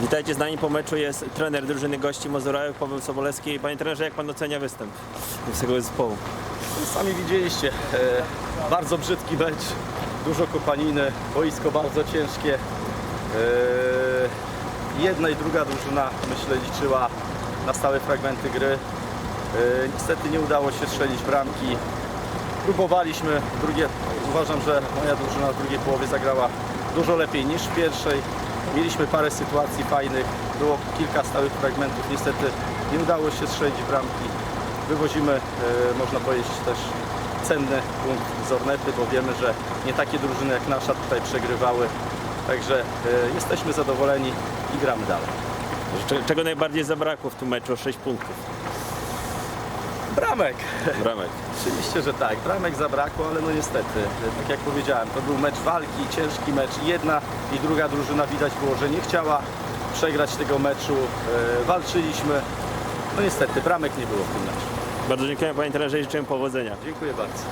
Witajcie, z nami po meczu jest trener drużyny gości Mazurajów, Paweł Sobolewski. Panie trenerze, jak pan ocenia występ tego zespołu? Sami widzieliście, e, bardzo brzydki mecz, dużo kopaniny, boisko bardzo ciężkie. E, jedna i druga drużyna, myślę, liczyła na stałe fragmenty gry. E, niestety nie udało się strzelić bramki. Próbowaliśmy, drugie, uważam, że moja drużyna w drugiej połowie zagrała dużo lepiej niż w pierwszej. Mieliśmy parę sytuacji fajnych, było kilka stałych fragmentów, niestety nie udało się strzelić bramki. Wywozimy, e, można powiedzieć, też cenny punkt z Ornety, bo wiemy, że nie takie drużyny jak nasza tutaj przegrywały. Także e, jesteśmy zadowoleni i gramy dalej. Cze- Czego najbardziej zabrakło w tym meczu? 6 punktów. Bramek! Bramek. Oczywiście, że tak. Bramek zabrakło, ale no niestety, tak jak powiedziałem, to był mecz walki, ciężki mecz. Jedna i druga drużyna widać było, że nie chciała przegrać tego meczu. E, walczyliśmy. No niestety, bramek nie było w tym meczu. Bardzo dziękuję panie trenerze i życzę powodzenia. Dziękuję bardzo.